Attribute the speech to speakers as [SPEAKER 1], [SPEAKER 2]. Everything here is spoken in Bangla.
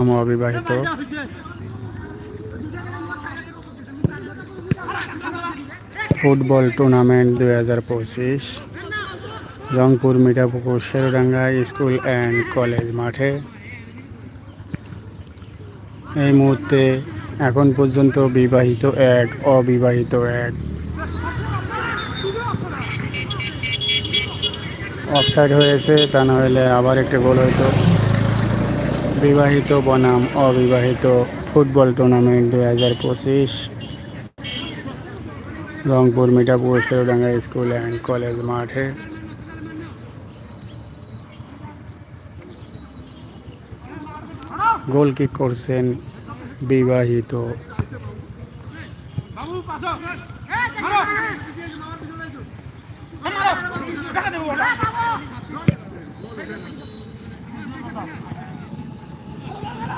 [SPEAKER 1] অবিবাহিত ফুটবল টুর্নামেন্ট দুই হাজার পঁচিশ, Rangpur Mithapukur, Sherudanga school and college মাঠে। এই মুহূর্তে এখন পর্যন্ত বিবাহিত এক, অবিবাহিত এক। অফসাইড হয়েছে, তা না হলে আবার একটা গোল হইতো। বিবাহিত বনাম অবিবাহিত ফুটবল টুর্নামেন্ট দুই হাজার পঁচিশ। Rangpur Mithapur, Sherdanga school and college মাঠে। গোল কিক করছেন বিবাহিত।
[SPEAKER 2] দেখা